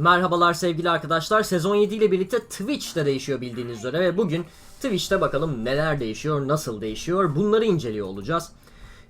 Merhabalar sevgili arkadaşlar. Sezon 7 ile birlikte Twitch'te değişiyor bildiğiniz üzere ve bugün Twitch'te bakalım neler değişiyor, nasıl değişiyor bunları inceliyor olacağız.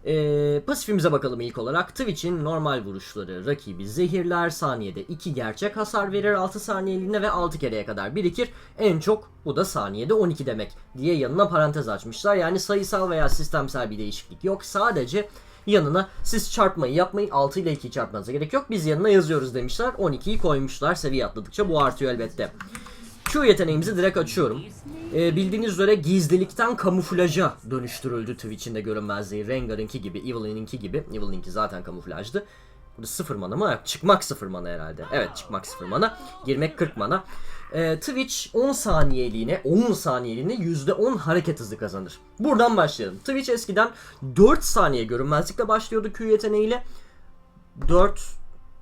Ee, pasifimize bakalım ilk olarak. Twitch'in normal vuruşları, rakibi zehirler, saniyede 2 gerçek hasar verir 6 saniyeliğine ve 6 kereye kadar birikir. En çok bu da saniyede 12 demek diye yanına parantez açmışlar. Yani sayısal veya sistemsel bir değişiklik yok. Sadece yanına siz çarpmayı yapmayın 6 ile 2'yi çarpmanıza gerek yok. Biz yanına yazıyoruz demişler. 12'yi koymuşlar. Seviye atladıkça bu artıyor elbette. Q yeteneğimizi direkt açıyorum. Ee, bildiğiniz üzere gizlilikten kamuflaja dönüştürüldü Twitch'in de görünmezliği. Rengar'ınki gibi, Evelyn'inki gibi. Evelyn'inki zaten kamuflajdı. Burada sıfır mana mı? Çıkmak sıfır mana herhalde. Evet çıkmak sıfır mana. Girmek 40 mana. Ee, Twitch 10 saniyeliğine 10 saniyeliğine %10 hareket hızı kazanır. Buradan başlayalım. Twitch eskiden 4 saniye görünmezlikle başlıyordu Q yeteneğiyle. 4,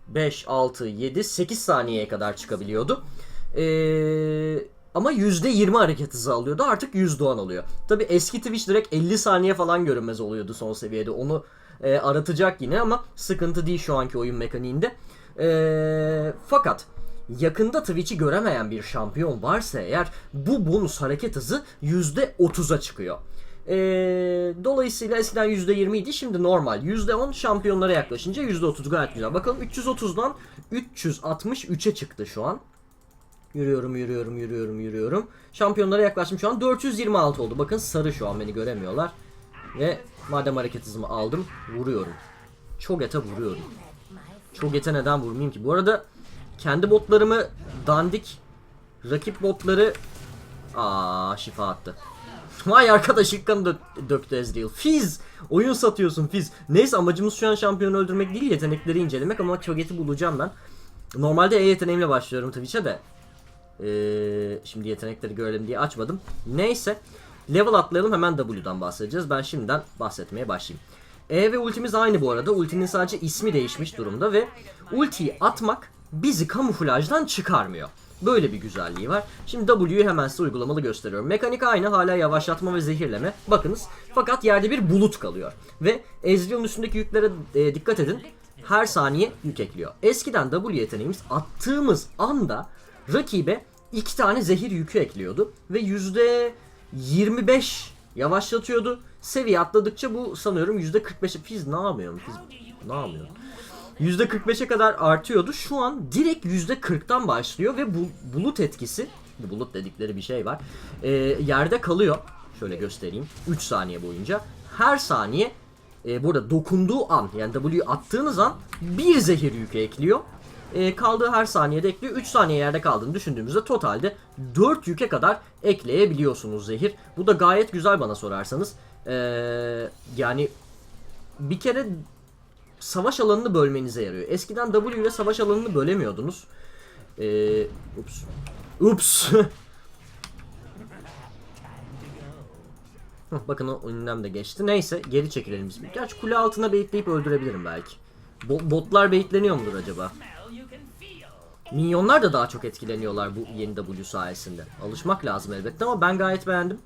5, 6, 7, 8 saniyeye kadar çıkabiliyordu. Ee, ama %20 hareket hızı alıyordu. Artık %10 alıyor. Tabi eski Twitch direkt 50 saniye falan görünmez oluyordu son seviyede. Onu e, aratacak yine ama sıkıntı değil şu anki oyun mekaniğinde. Ee, fakat yakında Twitch'i göremeyen bir şampiyon varsa eğer bu bonus hareket hızı %30'a çıkıyor. Ee, dolayısıyla eskiden %20 idi şimdi normal %10 şampiyonlara yaklaşınca %30 gayet güzel. Bakalım 330'dan 363'e çıktı şu an. Yürüyorum yürüyorum yürüyorum yürüyorum. Şampiyonlara yaklaştım şu an 426 oldu. Bakın sarı şu an beni göremiyorlar. Ve madem hareket hızımı aldım vuruyorum. Çok ete vuruyorum. Çok ete neden vurmayayım ki? Bu arada kendi botlarımı dandik rakip botları Aa şifa attı. Vay arkadaş ilk kanı dök- döktü Ezreal. Fiz! Oyun satıyorsun Fiz. Neyse amacımız şu an şampiyonu öldürmek değil yetenekleri incelemek ama Cho'Gath'i bulacağım ben. Normalde E yeteneğimle başlıyorum Twitch'e de. Ee, şimdi yetenekleri görelim diye açmadım. Neyse. Level atlayalım hemen W'dan bahsedeceğiz. Ben şimdiden bahsetmeye başlayayım. E ve ultimiz aynı bu arada. Ultinin sadece ismi değişmiş durumda ve ultiyi atmak bizi kamuflajdan çıkarmıyor. Böyle bir güzelliği var. Şimdi W'yu hemen size uygulamalı gösteriyorum. Mekanik aynı hala yavaşlatma ve zehirleme. Bakınız fakat yerde bir bulut kalıyor. Ve Ezreal'ın üstündeki yüklere e, dikkat edin. Her saniye yük ekliyor. Eskiden W yeteneğimiz attığımız anda rakibe iki tane zehir yükü ekliyordu. Ve yüzde 25 yavaşlatıyordu. Seviye atladıkça bu sanıyorum yüzde 45'e Fiz ne yapıyorum? Fiz ne yapıyorum? %45'e kadar artıyordu. Şu an direkt %40'tan başlıyor ve bu bulut etkisi, bulut dedikleri bir şey var. e, yerde kalıyor. Şöyle göstereyim. 3 saniye boyunca. Her saniye e, burada dokunduğu an yani W attığınız an bir zehir yükü ekliyor. E, kaldığı her saniyede ekliyor. 3 saniye yerde kaldığını düşündüğümüzde totalde 4 yüke kadar ekleyebiliyorsunuz zehir. Bu da gayet güzel bana sorarsanız. E, yani bir kere savaş alanını bölmenize yarıyor. Eskiden W ile savaş alanını bölemiyordunuz. Ee, ups. Ups. Bakın o önünden de geçti. Neyse geri çekilelim biz. Gerçi kule altına beyitleyip öldürebilirim belki. Bo- botlar beyitleniyor mudur acaba? Minyonlar da daha çok etkileniyorlar bu yeni W sayesinde. Alışmak lazım elbette ama ben gayet beğendim.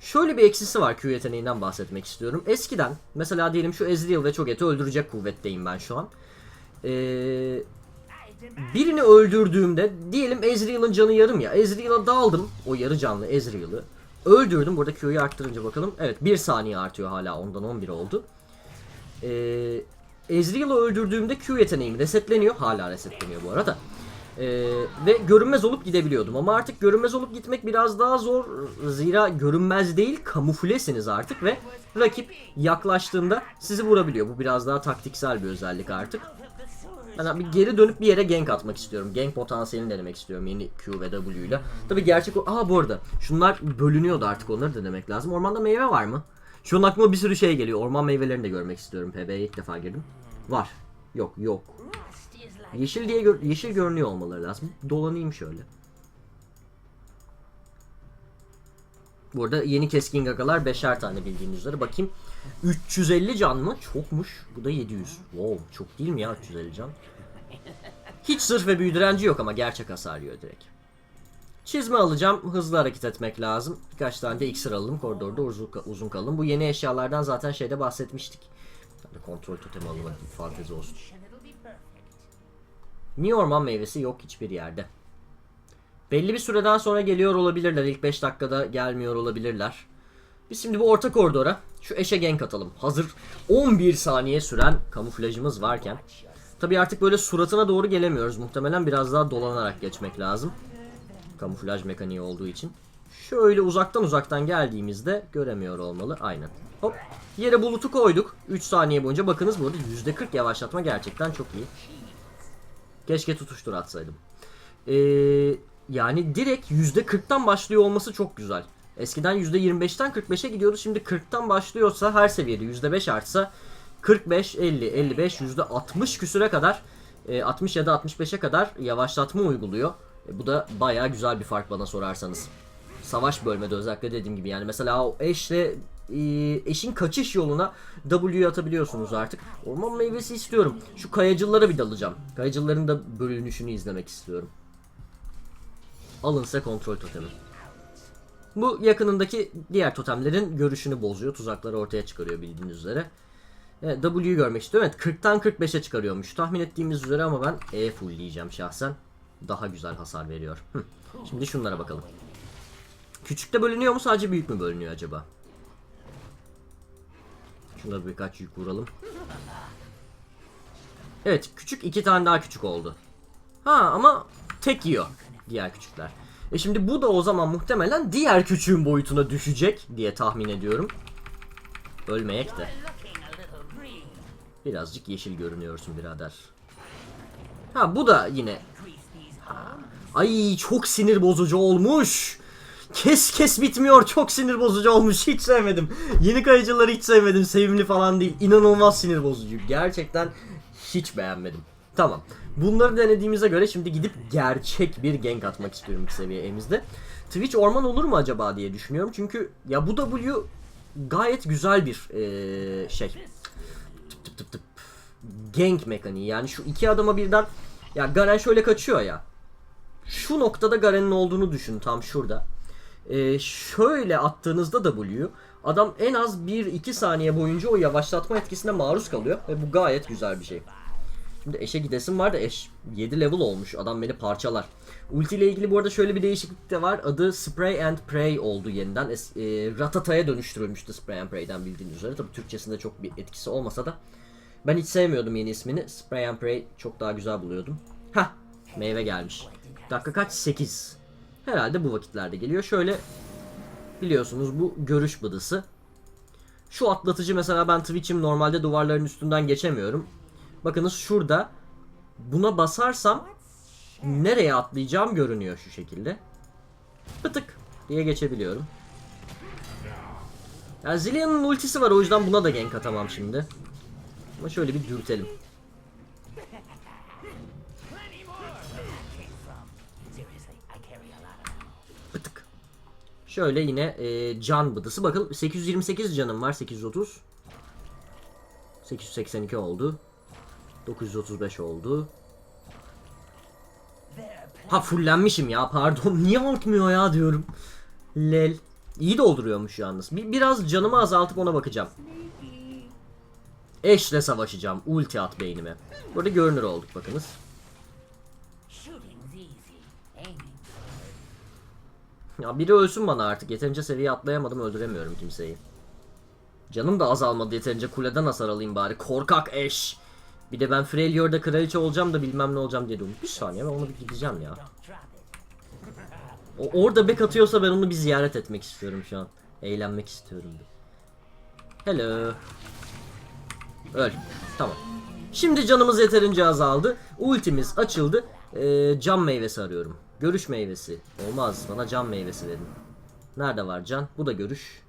Şöyle bir eksisi var Q yeteneğinden bahsetmek istiyorum. Eskiden mesela diyelim şu Ezreal ve Cho'Gath'i öldürecek kuvvetteyim ben şu an. Ee, birini öldürdüğümde diyelim Ezreal'ın canı yarım ya. Ezreal'a daldım o yarı canlı Ezreal'ı. Öldürdüm. Burada Q'yu arttırınca bakalım. Evet 1 saniye artıyor hala ondan 11 oldu. Ee, Ezreal'ı öldürdüğümde Q yeteneğim resetleniyor. Hala resetleniyor bu arada. Ee, ve görünmez olup gidebiliyordum ama artık görünmez olup gitmek biraz daha zor zira görünmez değil kamuflesiniz artık ve rakip yaklaştığında sizi vurabiliyor. Bu biraz daha taktiksel bir özellik artık. Ben bir geri dönüp bir yere gank atmak istiyorum. Gank potansiyelini denemek istiyorum yeni Q ve W ile. Tabi gerçek o... Bu arada şunlar bölünüyordu artık onları da denemek lazım. Ormanda meyve var mı? Şu an aklıma bir sürü şey geliyor. Orman meyvelerini de görmek istiyorum. PB'ye ilk defa girdim. Var. Yok yok. Yeşil diye gör- yeşil görünüyor olmaları lazım. Dolanayım şöyle. Burada yeni keskin gagalar beşer tane bildiğiniz üzere. Bakayım. 350 can mı? Çokmuş. Bu da 700. Wow, çok değil mi ya 350 can? Hiç zırh ve büyü direnci yok ama gerçek hasar yiyor direkt. Çizme alacağım. Hızlı hareket etmek lazım. Birkaç tane de iksir alalım. Koridorda uzun, uzun kalın. Bu yeni eşyalardan zaten şeyde bahsetmiştik. Kontrol totemi alalım. Fantezi olsun. Niye orman meyvesi yok hiçbir yerde? Belli bir süreden sonra geliyor olabilirler. İlk 5 dakikada gelmiyor olabilirler. Biz şimdi bu orta koridora şu eşe gank atalım. Hazır 11 saniye süren kamuflajımız varken. Tabi artık böyle suratına doğru gelemiyoruz. Muhtemelen biraz daha dolanarak geçmek lazım. Kamuflaj mekaniği olduğu için. Şöyle uzaktan uzaktan geldiğimizde göremiyor olmalı. Aynen. Hop. Yere bulutu koyduk. 3 saniye boyunca. Bakınız burada %40 yavaşlatma gerçekten çok iyi. Keşke tutuştur atsaydım. Ee, yani direkt %40'tan başlıyor olması çok güzel. Eskiden %25'ten 45'e gidiyoruz. Şimdi 40'tan başlıyorsa her seviyede %5 artsa 45, 50, 55, %60 küsüre kadar e, 60 ya da 65'e kadar yavaşlatma uyguluyor. Bu da bayağı güzel bir fark bana sorarsanız. Savaş bölmede özellikle dediğim gibi yani mesela o eşle e, eşin kaçış yoluna W atabiliyorsunuz artık. Orman meyvesi istiyorum. Şu kayacıllara bir dalacağım. Kayacılların da bölünüşünü izlemek istiyorum. Alınsa kontrol totemi. Bu yakınındaki diğer totemlerin görüşünü bozuyor. Tuzakları ortaya çıkarıyor bildiğiniz üzere. Evet, W'yu görmek istiyorum. Evet 40'tan 45'e çıkarıyormuş. Tahmin ettiğimiz üzere ama ben E fullleyeceğim şahsen. Daha güzel hasar veriyor. Şimdi şunlara bakalım. Küçükte bölünüyor mu sadece büyük mü bölünüyor acaba? Şuna birkaç yük vuralım. Evet küçük iki tane daha küçük oldu. Ha ama tek yiyor diğer küçükler. E şimdi bu da o zaman muhtemelen diğer küçüğün boyutuna düşecek diye tahmin ediyorum. Ölmeyek de. Birazcık yeşil görünüyorsun birader. Ha bu da yine. Ay çok sinir bozucu olmuş. Kes kes bitmiyor. Çok sinir bozucu olmuş. Hiç sevmedim. Yeni kayıcıları hiç sevmedim. Sevimli falan değil. İnanılmaz sinir bozucu. Gerçekten hiç beğenmedim. Tamam. Bunları denediğimize göre şimdi gidip gerçek bir gank atmak istiyorum bir seviyemizde. Twitch orman olur mu acaba diye düşünüyorum. Çünkü ya bu W gayet güzel bir eee, şey. Tıp tıp tıp tıp. Gank mekaniği. Yani şu iki adama birden ya Garen şöyle kaçıyor ya. Şu noktada Garen'in olduğunu düşün tam şurada. Ee, şöyle attığınızda W'yu adam en az 1-2 saniye boyunca o yavaşlatma etkisine maruz kalıyor ve bu gayet güzel bir şey. Şimdi eşe gidesim var da eş 7 level olmuş. Adam beni parçalar. Ulti ile ilgili bu arada şöyle bir değişiklik de var. Adı Spray and Pray oldu yeniden. E, Ratata'ya dönüştürülmüştü Spray and Pray'den bildiğiniz üzere. Tabii Türkçesinde çok bir etkisi olmasa da. Ben hiç sevmiyordum yeni ismini. Spray and Pray çok daha güzel buluyordum. Hah meyve gelmiş. Dakika kaç? 8. Herhalde bu vakitlerde geliyor. Şöyle biliyorsunuz bu görüş bıdısı. Şu atlatıcı mesela ben Twitch'im normalde duvarların üstünden geçemiyorum. Bakınız şurada buna basarsam nereye atlayacağım görünüyor şu şekilde. Pıtık diye geçebiliyorum. Ya Zillion'un ultisi var o yüzden buna da gank atamam şimdi. Ama şöyle bir dürtelim. Şöyle yine e, can bıdısı. Bakın 828 canım var. 830. 882 oldu. 935 oldu. Ha fullenmişim ya pardon. Niye artmıyor ya diyorum. Lel. İyi dolduruyormuş yalnız. Bir, biraz canımı azaltıp ona bakacağım. Eşle savaşacağım. Ulti at beynime. Burada görünür olduk bakınız. Ya biri ölsün bana artık. Yeterince seviye atlayamadım öldüremiyorum kimseyi. Canım da azalmadı yeterince kuleden hasar alayım bari. Korkak eş. Bir de ben Freljord'da kraliçe olacağım da bilmem ne olacağım diye. Bir saniye ben ona bir gideceğim ya. O orada bek atıyorsa ben onu bir ziyaret etmek istiyorum şu an. Eğlenmek istiyorum bir. Hello. Öl. Tamam. Şimdi canımız yeterince azaldı. Ultimiz açıldı. Ee, cam meyvesi arıyorum. Görüş meyvesi. Olmaz. Bana cam meyvesi verin. Nerede var can? Bu da görüş.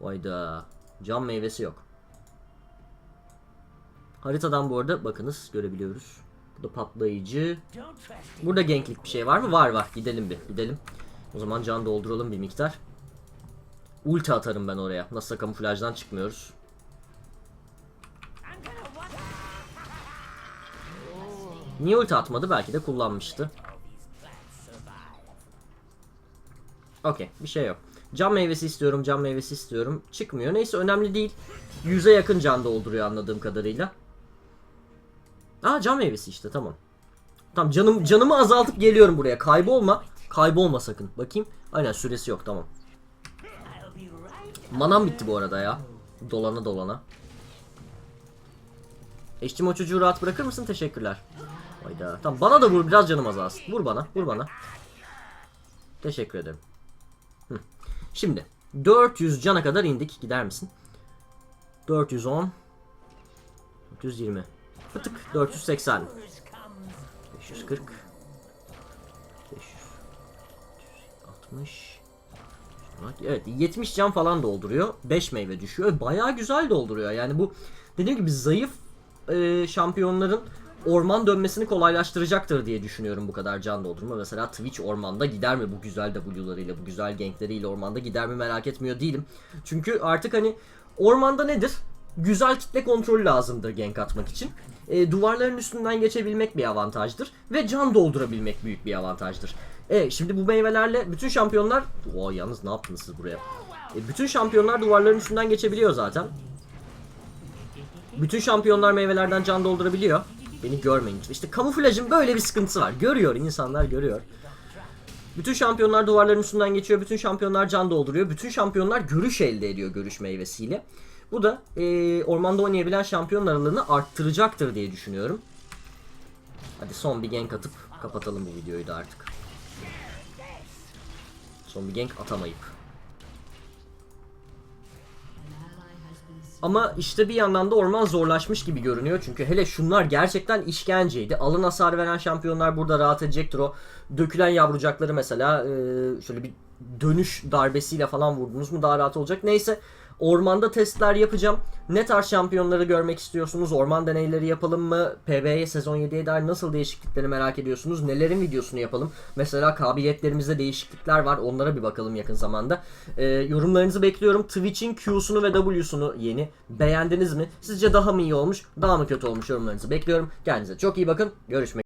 Vayda. Cam meyvesi yok. Haritadan bu arada bakınız görebiliyoruz. Bu da patlayıcı. Burada genklik bir şey var mı? Var var. Gidelim bir. Gidelim. O zaman can dolduralım bir miktar. Ulti atarım ben oraya. Nasılsa kamuflajdan çıkmıyoruz. Niye ulti atmadı? Belki de kullanmıştı. Okey. Bir şey yok. Can meyvesi istiyorum. Can meyvesi istiyorum. Çıkmıyor. Neyse önemli değil. Yüze yakın can dolduruyor anladığım kadarıyla. Aa can meyvesi işte tamam. Tamam canım canımı azaltıp geliyorum buraya. Kaybolma. Kaybolma sakın. Bakayım. Aynen süresi yok tamam. Manam bitti bu arada ya. Dolana dolana. Eşcim o çocuğu rahat bırakır mısın? Teşekkürler. Hayda. Tamam bana da vur biraz canım azalsın. Vur bana. Vur bana. Teşekkür ederim. Şimdi 400 cana kadar indik. Gider misin? 410 420 Fıtık 480 Who's comes 540 560 Evet 70 can falan dolduruyor. 5 meyve düşüyor. Bayağı güzel dolduruyor. Yani bu dediğim gibi zayıf e, şampiyonların orman dönmesini kolaylaştıracaktır diye düşünüyorum bu kadar can doldurma. Mesela Twitch ormanda gider mi bu güzel W'larıyla, bu güzel gankleriyle ormanda gider mi merak etmiyor değilim. Çünkü artık hani ormanda nedir? Güzel kitle kontrolü lazımdır gank atmak için. E, duvarların üstünden geçebilmek bir avantajdır. Ve can doldurabilmek büyük bir avantajdır. E, şimdi bu meyvelerle bütün şampiyonlar... Oo, yalnız ne yaptınız siz buraya? E, bütün şampiyonlar duvarların üstünden geçebiliyor zaten. Bütün şampiyonlar meyvelerden can doldurabiliyor. Beni görmeyin. İşte kamuflajın böyle bir sıkıntısı var. Görüyor insanlar görüyor. Bütün şampiyonlar duvarların üstünden geçiyor. Bütün şampiyonlar can dolduruyor. Bütün şampiyonlar görüş elde ediyor görüş meyvesiyle. Bu da eee, ormanda oynayabilen şampiyon aralığını arttıracaktır diye düşünüyorum. Hadi son bir gank atıp kapatalım bu videoyu da artık. Son bir gank atamayıp. Ama işte bir yandan da orman zorlaşmış gibi görünüyor. Çünkü hele şunlar gerçekten işkenceydi. Alın hasar veren şampiyonlar burada rahat edecektir o. Dökülen yavrucakları mesela şöyle bir dönüş darbesiyle falan vurdunuz mu daha rahat olacak. Neyse ormanda testler yapacağım. Ne tarz şampiyonları görmek istiyorsunuz? Orman deneyleri yapalım mı? PvE sezon 7'ye dair nasıl değişiklikleri merak ediyorsunuz? Nelerin videosunu yapalım? Mesela kabiliyetlerimizde değişiklikler var. Onlara bir bakalım yakın zamanda. Ee, yorumlarınızı bekliyorum. Twitch'in Q'sunu ve W'sunu yeni. Beğendiniz mi? Sizce daha mı iyi olmuş? Daha mı kötü olmuş yorumlarınızı bekliyorum. Kendinize çok iyi bakın. Görüşmek